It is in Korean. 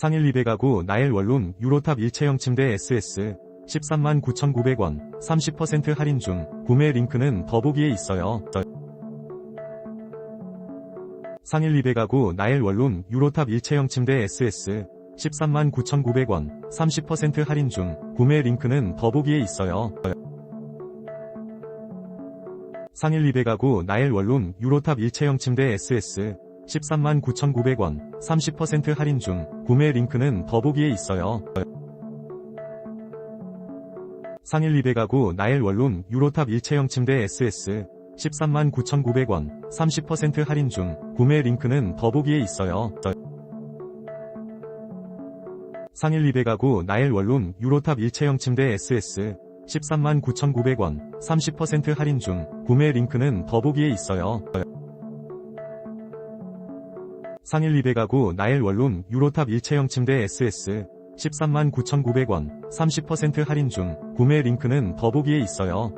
상일 200가구 나일 원룸 유로탑 일체형 침대 SS 13만 9,900원 30% 할인 중 구매 링크는 더보기에 있어요. 상일 200가구 나일 원룸 유로탑 일체형 침대 SS 13만 9,900원 30% 할인 중 구매 링크는 더보기에 있어요. 상일 200가구 나일 원룸 유로탑 일체형 침대 SS 13만 9,900원 30% 할인 중 구매 링크는 더보기에 있어요. 상일 200가구 나일 원룸 유로탑 일체형 침대 SS 13만 9,900원 30% 할인 중 구매 링크는 더보기에 있어요. 상일 200가구 나일 원룸 유로탑 일체형 침대 SS 13만 9,900원 30% 할인 중 구매 링크는 더보기에 있어요. 상일 200가구 나일 원룸 유로탑 일체형 침대 SS 13만 9,900원 30% 할인 중 구매 링크는 더보기에 있어요.